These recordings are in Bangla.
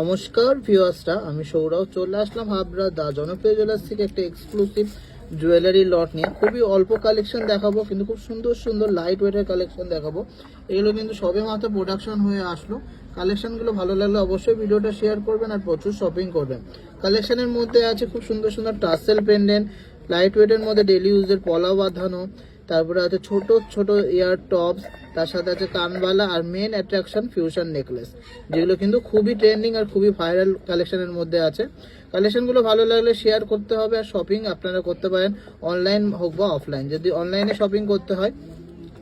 নমস্কার ভিউয়ার্সরা, আমি সৌরভ, চলে আসলাম হাবড়া দা জনপ্রিয় জুয়েলার্স থেকে একটা এক্সক্লুসিভ জুয়েলারি লট নিয়ে। খুবই অল্প কালেকশন দেখাবো, কিন্তু খুব সুন্দর সুন্দর লাইট ওয়েটের কালেকশন দেখাবো। এগুলো কিন্তু সবে মাত্র প্রোডাকশন হয়ে আসলো। কালেকশনগুলো ভালো লাগলে অবশ্যই ভিডিওটা শেয়ার করবেন আর প্রচুর শপিং করবেন। কালেকশনের মধ্যে আছে খুব সুন্দর সুন্দর টাসেল পেন্ডেন্ট লাইট ওয়েটের মধ্যে ডেলি ইউজের পলা বাঁধানো তারপরে আছে ছোট ছোট ইয়ার টপস তার সাথে আছে কানবালা আর মেন অ্যাট্রাকশন ফিউশন নেকলেস যেগুলো কিন্তু খুবই ট্রেন্ডিং আর খুবই ভাইরাল কালেকশনের মধ্যে আছে। কালেকশনগুলো ভালো লাগলে শেয়ার করতে হবে আর শপিং আপনারা করতে পারেন অনলাইন হোক বা অফলাইন যদি অনলাইনে শপিং করতে হয়,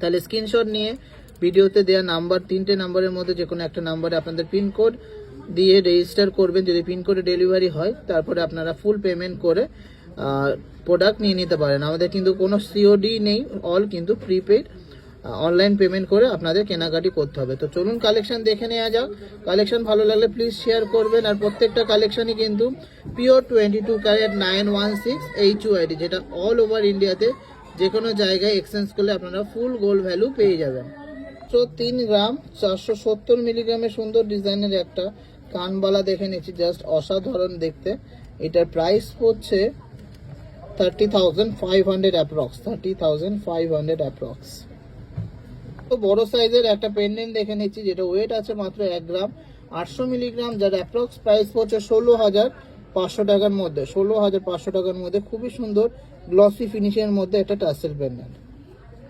তাহলে স্ক্রিনশট নিয়ে ভিডিওতে দেওয়া নাম্বার তিনটে নাম্বারের মধ্যে যে কোনো একটা নাম্বারে আপনাদের পিনকোড দিয়ে রেজিস্টার করবেন। যদি পিনকোডে ডেলিভারি হয়, তারপরে আপনারা ফুল পেমেন্ট করে প্রোডাক্ট নিয়ে নিতে পারেন। আমাদের কিন্তু কোনো সিওডি নেই অল কিন্তু প্রিপেড অনলাইন পেমেন্ট করে আপনাদের কেনাকাটি করতে হবে। তো চলুন কালেকশন দেখে নেওয়া যাক। কালেকশন ভালো লাগলে প্লিজ শেয়ার করবেন। আর প্রত্যেকটা কালেকশনই কিন্তু pure twenty two carat nine one six H ID যেটা অল ওভার ইন্ডিয়াতে যে কোনো জায়গায় এক্সচেঞ্জ করলে আপনারা ফুল গোল্ড ভ্যালু পেয়ে যাবেন। তো তিন গ্রাম চারশো সত্তর মিলিগ্রামের সুন্দর ডিজাইনের একটা কানবালা দেখে নিচ্ছি জাস্ট অসাধারণ দেখতে। এটার প্রাইস হচ্ছে thirty thousand five hundred approx thirty thousand five hundred approx তো বড় সাইজের একটা পেন্ডেন্ট দেখে নিচ্ছি, যেটা ওয়েট আছে মাত্র এক গ্রাম, আটশো মিলিগ্রাম যার অ্যাপ্রক্স প্রাইস পড়ছে ষোলো হাজার পাঁচশো টাকার মধ্যে, ষোলো হাজার পাঁচশো টাকার মধ্যে। খুবই সুন্দর গ্লসি ফিনিশের মধ্যে একটা টাসেল পেন্ডেন্ট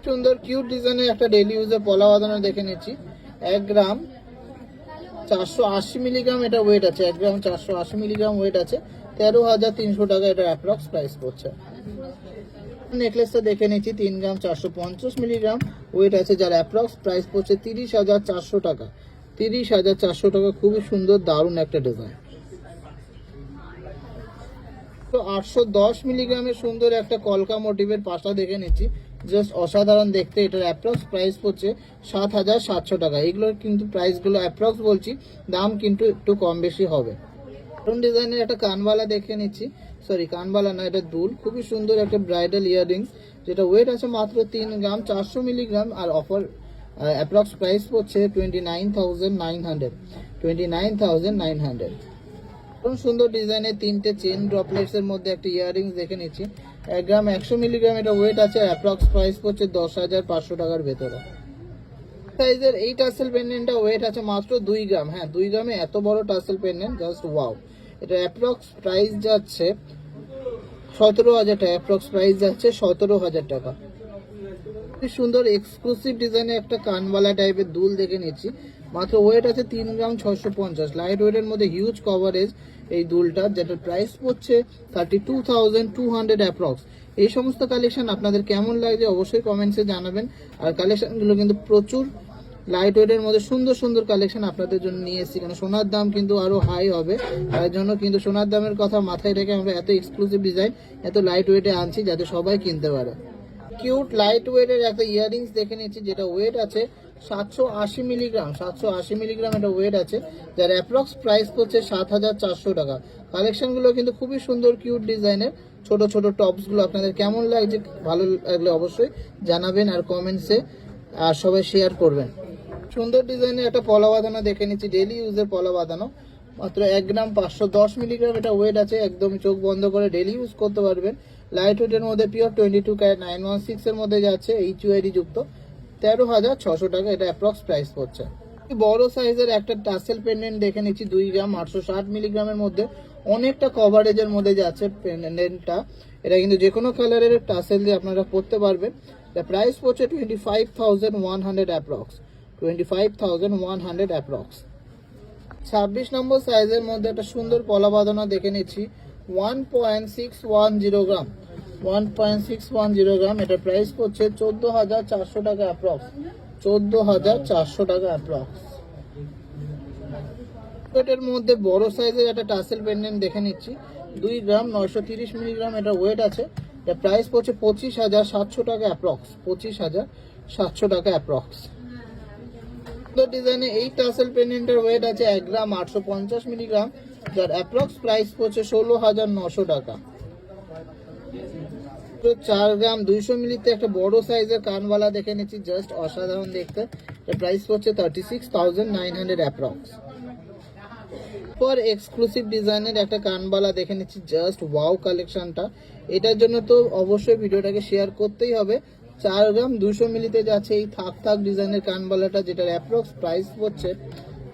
সুন্দর কিউট ডিজাইনের একটা ডেলি ইউজে পলা বাঁধানো দেখে নিচ্ছি। এক গ্রাম চারশো আশি মিলিগ্রাম এটা ওয়েট আছে, এক গ্রাম চারশো আশি মিলিগ্রাম ওয়েট আছে, তেরো হাজার তিনশো টাকা এটা অ্যাপ্রক্স প্রাইস পড়ছে। নেকলেসটা দেখে নিচ্ছি, তিন গ্রাম চারশো পঞ্চাশ মিলিগ্রাম ওয়েট আছে, যার অ্যাপ্রক্স প্রাইস পড়ছে তিরিশ হাজার চারশো টাকা। তিরিশ হাজার চারশো টাকা, খুবই সুন্দর, দারুণ একটা ডিজাইন তো আটশো দশ মিলিগ্রামের সুন্দর একটা কলকা মোটিভের পাশা দেখে নিচ্ছি। জাস্ট অসাধারণ দেখতে, এটার অ্যাপ্রক্স প্রাইস পড়ছে সাত হাজার সাতশো টাকা। এগুলোর কিন্তু প্রাইসগুলো অ্যাপ্রক্স বলছি, দাম কিন্তু একটু কম বেশি হবে। নতুন ডিজাইনের একটা কানবালা দেখে নিচ্ছি। সরি কানবালা না, এটা দুল। খুবই সুন্দর একটা ব্রাইডাল ইয়াররিংস যেটা ওয়েট আছে মাত্র তিন গ্রাম, চারশো মিলিগ্রাম, আর অফার অ্যাপ্রক্স প্রাইস পড়ছে twenty nine thousand nine hundred twenty nine thousand nine hundred খুব সুন্দর ডিজাইনের তিনটে চেন ড্রপলেটস এর মধ্যে একটা ইয়াররিংস দেখে নিচ্ছি। এক গ্রাম একশো মিলিগ্রাম এটা ওয়েট আছে অ্যাপ্রক্স প্রাইস পড়ছে দশ হাজার পাঁচশো টাকার ভেতরে। সাইজের এই টাসেল পেন্ডেন্টটা ওয়েট আছে মাত্র দুই গ্রাম হ্যাঁ দুই গ্রামে এত বড় টাসেল পেন্ডেন্ট জাস্ট ওয়াও এটা অ্যাপ্রক্স প্রাইস যাচ্ছে সতেরো হাজার টাকা অ্যাপ্রক্স প্রাইস যাচ্ছে সতেরো হাজার টাকা। সুন্দর এক্সক্লুসিভ ডিজাইনের একটা কানবালা টাইপের দুল দেখে নিচ্ছি। মাত্র ওয়েট আছে তিন গ্রাম ছশো পঞ্চাশ। লাইট ওয়েটের মধ্যে হিউজ কভারেজ এই দুলটা যেটার প্রাইস পড়ছে thirty two thousand two hundred approx এই সমস্ত কালেকশন আপনাদের কেমন লাগছে অবশ্যই কমেন্টসে জানাবেন। আর কালেকশনগুলো কিন্তু প্রচুর। লাইট ওয়েটের মধ্যে সুন্দর সুন্দর কালেকশন আপনাদের জন্য নিয়ে এসেছি। কারণ সোনার দাম কিন্তু আরও হাই হবে। তার জন্য কিন্তু সোনার দামের কথা মাথায় রেখে আমরা এত এক্সক্লুসিভ ডিজাইন এত লাইট ওয়েটে আনছি যাতে সবাই কিনতে পারে। কিউট লাইট ওয়েটের একটা ইয়াররিংস দেখে নিচ্ছি, যেটা ওয়েট আছে সাতশো আশি মিলিগ্রাম, সাতশো আশি মিলিগ্রাম এটা ওয়েট আছে, যার অ্যাপ্রক্স প্রাইস পড়ছে সাত হাজার চারশো টাকা। কালেকশনগুলো কিন্তু খুবই সুন্দর কিউট ডিজাইনের ছোট ছোট টপসগুলো আপনাদের কেমন লাগছে, ভালো লাগলে অবশ্যই জানাবেন আর কমেন্টসে আর সবাই শেয়ার করবেন। সুন্দর ডিজাইনের একটা পলা বাঁধানো দেখে নিচ্ছি ডেলি ইউজের পলা বাঁধানো মাত্র এক গ্রাম পাঁচশো দশ মিলিগ্রাম এটা ওয়েট আছে, একদম চোখ বন্ধ করে ডেলি ইউজ করতে পারবেন। লাইট ওয়েটের মধ্যে pure twenty two carat nine one six এর মধ্যে যাচ্ছে এইচ ইউআইডি যুক্ত। তেরো হাজার ছশো টাকা এটা অ্যাপ্রক্স প্রাইস পড়ছে। বড় সাইজের একটা টাসেল পেন্ডেন্ট দেখে নিচ্ছি, দুই গ্রাম, আটশো ষাট মিলিগ্রামের মধ্যে। অনেকটা কভারেজের মধ্যে যাচ্ছে পেন্ডেন্টটা এটা কিন্তু যে কোনো কালারের টাসেল দিয়ে আপনারা করতে পারবেন। এটা প্রাইস পড়ছে twenty five thousand one hundred approx twenty five thousand one hundred approx ছাব্বিশ নম্বর সাইজের মধ্যে একটা সুন্দর পলা বাঁধানো দেখে নিচ্ছি one point six one zero gram one point six one zero gram এটা প্রাইস পড়ছে চোদ্দ হাজার চারশো টাকা অ্যাপ্রক্স চোদ্দ হাজার চারশো টাকা অ্যাপ্রক্স এটার মধ্যে বড় সাইজের একটা টাসেল পেন্ডেন্ট দেখে নিচ্ছি। দুই গ্রাম নয়শো তিরিশ মিলিগ্রাম এটা ওয়েট আছে। এটা প্রাইস পড়ছে পঁচিশ হাজার সাতশো টাকা অ্যাপ্রক্স পঁচিশ হাজার সাতশো টাকা অ্যাপ্রক্স সুন্দর ডিজাইনে এই টাসেল পেন্ডেন্টের ওয়েট আছে এক গ্রাম আটশো পঞ্চাশ মিলিগ্রাম। যার অ্যাপ্রক্স প্রাইস পড়ছে ষোলো হাজার নশো টাকা। তো চার গ্রাম দুইশো মিলিতে একটা বড় সাইজের কানওয়ালা দেখে নিচ্ছি জাস্ট অসাধারণ দেখতে। এর প্রাইস পড়ছে thirty six thousand nine hundred approx super exclusive ডিজাইনের একটা কানবালা দেখে নিচ্ছি জাস্ট ওয়াও কালেকশনটা এটার জন্য তো অবশ্যই ভিডিওটাকে শেয়ার করতেই হবে। চার গ্রাম দুশো মিলিতে যাচ্ছে এই থাক থাক ডিজাইনের কানবালাটা যেটার অ্যাপ্রক্স প্রাইস হচ্ছে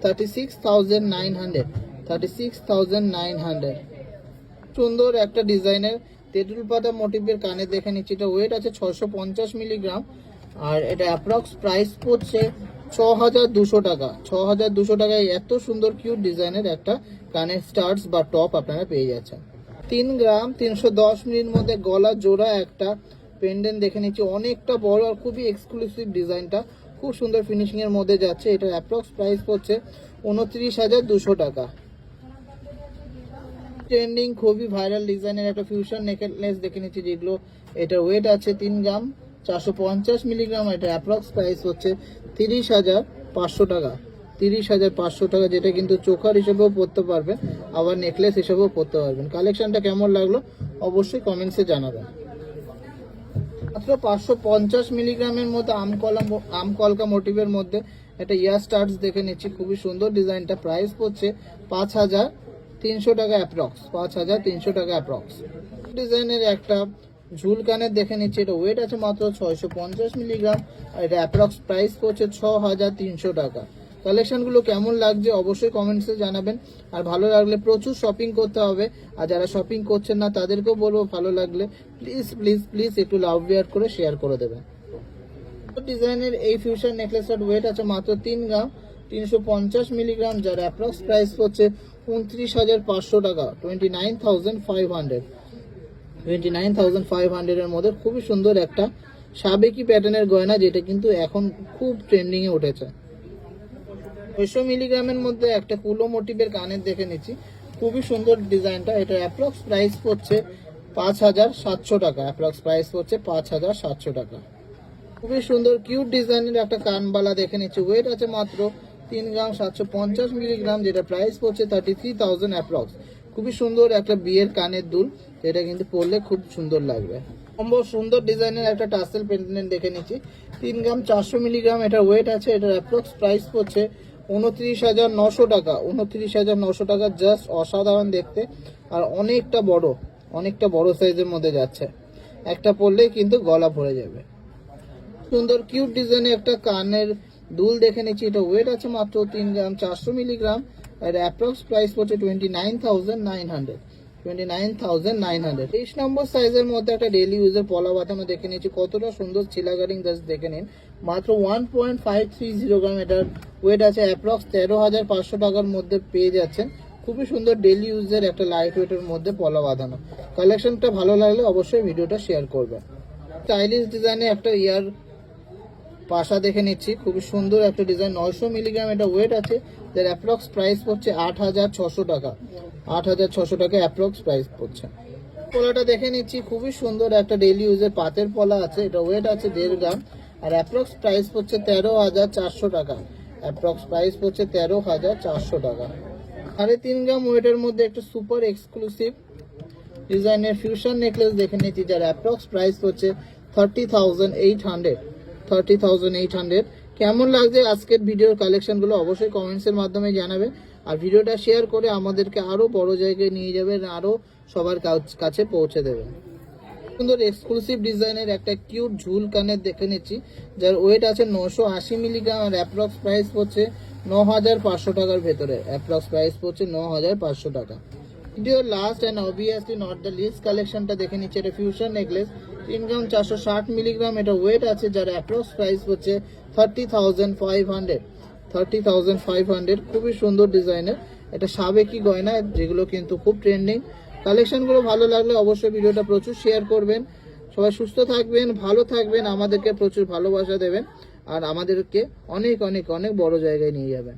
thirty six thousand nine hundred thirty six thousand nine hundred সুন্দর একটা ডিজাইনের তেঁতুল পাতা মোটিভের কানে দেখে নিচ্ছি। এটা ওয়েট আছে ছশো পঞ্চাশ মিলিগ্রাম আর এটা অ্যাপ্রক্স প্রাইস পড়ছে ছ হাজার দুশো টাকা। ছ হাজার দুশো টাকায় এত সুন্দর কিউট ডিজাইনের একটা কানের স্টার্টস বা টপ আপনারা পেয়ে যাচ্ছেন। তিন গ্রাম তিনশো দশ মিনিট মধ্যে গলা জোড়া একটা পেন্ডেন্ট দেখে নিচ্ছি। অনেকটা বড় আর খুবই এক্সক্লুসিভ ডিজাইনটা খুব সুন্দর ফিনিশিংয়ের মধ্যে যাচ্ছে। এটার অ্যাপ্রক্স প্রাইস পড়ছে উনত্রিশ হাজার দুশো টাকা। ট্রেন্ডিং খুবই ভাইরাল ডিজাইনের একটা ফিউশন নেকলেস দেখে নিচ্ছি, যেগুলো এটা ওয়েট আছে তিন গ্রাম, চারশো পঞ্চাশ মিলিগ্রাম এটা অ্যাপ্রক্স প্রাইস হচ্ছে তিরিশ হাজার পাঁচশো টাকা। তিরিশ হাজার পাঁচশো টাকা, যেটা কিন্তু চোখার হিসেবেও পরতে পারবেন আবার নেকলেস হিসেবেও পরতে পারবেন। কালেকশনটা কেমন লাগল অবশ্যই কমেন্টসে জানাবেন। মাত্র পাঁচশো পঞ্চাশ মিলিগ্রামের মধ্যে আমকলা আমকলকা মোটিভের মধ্যে একটা ইয়ার স্টার্টস দেখে নিচ্ছি, খুবই সুন্দর ডিজাইনটা প্রাইস পড়ছে পাঁচ হাজার তিনশো টাকা অ্যাপ্রক্স পাঁচ হাজার তিনশো টাকা অ্যাপ্রক্স ডিজাইনের একটা ঝুল কানের দেখে নিচ্ছি, এটা ওয়েট আছে মাত্র ছয়শো পঞ্চাশ মিলিগ্রাম আর এটা অ্যাপ্রক্স প্রাইস পড়ছে ছ হাজার তিনশো টাকা। কালেকশনগুলো কেমন লাগছে অবশ্যই কমেন্টসে জানাবেন, আর ভালো লাগলে প্রচুর শপিং করতে হবে, আর যারা শপিং করছেন না, তাদেরকেও বলব ভালো লাগলে প্লিজ প্লিজ প্লিজ একটু লাভ বিয়ার করে শেয়ার করে দেবেন। ডিজাইনের এই ফিউশন নেকলেসের ওয়েট আছে মাত্র তিন গ্রাম, তিনশো পঞ্চাশ মিলিগ্রাম যার অ্যাপ্রক্স প্রাইস হচ্ছে উনত্রিশ হাজার পাঁচশো টাকা twenty nine thousand five hundred twenty nine thousand five হান্ড্রেডের মধ্যে খুবই সুন্দর একটা সাবেকি প্যাটার্নের গয়না, যেটা কিন্তু এখন খুব ট্রেন্ডিংয়ে উঠেছে। ছয়শো মিলিগ্রামের মধ্যে একটা কুলো মোটিভের কানের দেখে নিচ্ছি। খুবই সুন্দর ডিজাইনটা, এটা অ্যাপ্রক্স প্রাইস পড়ছে পাঁচ হাজার সাতশো টাকা অ্যাপ্রক্স প্রাইস পড়ছে পাঁচ হাজার সাতশো টাকা। খুবই সুন্দর কিউট ডিজাইনের একটা কানবালা দেখে নিচ্ছি। ওয়েট আছে মাত্র তিন গ্রাম সাতশো পঞ্চাশ মিলিগ্রাম, যেটা প্রাইস পড়ছে থার্টি থ্রি থাউজেন্ড অ্যাপ্রক্স খুবই সুন্দর একটা বিয়ের কানের দুল যেটা কিন্তু পরলে খুব সুন্দর লাগবে। সম্ভব সুন্দর ডিজাইনের একটা টাসেল পেন্ডেন্ট দেখে নিচ্ছি। তিন গ্রাম চারশো মিলিগ্রাম এটা ওয়েট আছে, এটার অ্যাপ্রক্স প্রাইস পড়ছে উনত্রিশ হাজার নশো টাকা। উনত্রিশ হাজার নশো টাকা জাস্ট অসাধারণ দেখতে, আর অনেকটা বড় অনেকটা বড় সাইজের মধ্যে যাচ্ছে। একটা পরলেই কিন্তু গলা ভরে যাবে। সুন্দর কিউট ডিজাইনের একটা কানের দুল দেখে নিচ্ছি, এটা ওয়েট আছে মাত্র তিন গ্রাম চারশো মিলিগ্রাম আর অ্যাপ্রক্স প্রাইস পড়ছে twenty nine thousand nine hundred twenty nine thousand nine hundred তেইশ নম্বর সাইজের মধ্যে একটা ডেলি ইউজের পলা বাঁধানো দেখে নিচ্ছি, কতটা সুন্দর চিলাগারিং জাস্ট দেখে নিন। মাত্র one point five three zero gram এটার ওয়েট আছে অ্যাপ্রক্স তেরো হাজার পাঁচশো টাকার মধ্যে পেয়ে যাচ্ছেন। খুবই সুন্দর ডেলি ইউজের একটা লাইট ওয়েটের মধ্যে পলা বাঁধানো কালেকশনটা ভালো লাগলে অবশ্যই ভিডিওটা শেয়ার করবেন। স্টাইলিশ ডিজাইনে একটা ইয়ার পাশা দেখে নিচ্ছি। খুবই সুন্দর একটা ডিজাইন নয়শো মিলিগ্রাম এটা ওয়েট আছে। যার অ্যাপ্রক্স প্রাইস পড়ছে আট হাজার ছশো টাকা। আট হাজার ছশো টাকা অ্যাপ্রক্স প্রাইস পড়ছে। পলাটা দেখে নিচ্ছি। খুবই সুন্দর একটা ডেলি ইউজের পাতের পলা আছে। এটা ওয়েট আছে দেড় গ্রাম। আর অ্যাপ্রক্স প্রাইস পড়ছে তেরো হাজার চারশো টাকা। অ্যাপ্রক্স প্রাইস পড়ছে তেরো হাজার চারশো টাকা। সাড়ে তিন গ্রাম ওয়েটের মধ্যে একটা সুপার এক্সক্লুসিভ ডিজাইনের ফিউশন নেকলেস দেখে নিচ্ছি, যার অ্যাপ্রক্স প্রাইস হচ্ছে thirty thousand eight hundred thirty thousand eight hundred কেমন লাগছে আজকের ভিডিওর কালেকশনগুলো অবশ্যই কমেন্টসের মাধ্যমে জানাবেন আর ভিডিওটা শেয়ার করে আমাদেরকে আরও বড় জায়গায় নিয়ে যাবেন আরও সবার কাছ- কাছে পৌঁছে দেবেন। সুন্দর এক্সক্লুসিভ ডিজাইনের একটা কিউট ঝুল কানের দেখে নিচ্ছি। যার ওয়েট আছে নশো আশি মিলিগ্রাম আর অ্যাপ্রক্স প্রাইস পড়ছে ন হাজার পাঁচশো টাকার ভেতরে। অ্যাপ্রক্স প্রাইস পড়ছে ন হাজার পাঁচশো টাকা। Video last and obviously not the least কালেকশনটা দেখে নিচ্ছে। এটা ফিউশন নেকলেস তিন গ্রাম চারশো ষাট মিলিগ্রাম, এটা ওয়েট আছে, যার অ্যাপ্রক্স প্রাইস হচ্ছে thirty thousand five hundred thirty thousand five hundred খুবই সুন্দর ডিজাইনের। এটা সাবেকি গয়না, যেগুলো কিন্তু খুব ট্রেন্ডিং কালেকশনগুলো ভালো লাগলে অবশ্যই ভিডিওটা প্রচুর শেয়ার করবেন। সবাই সুস্থ থাকবেন, ভালো থাকবেন, আমাদেরকে প্রচুর ভালোবাসা দেবেন। আর আমাদেরকে অনেক অনেক অনেক বড় জায়গায় নিয়ে যাবেন।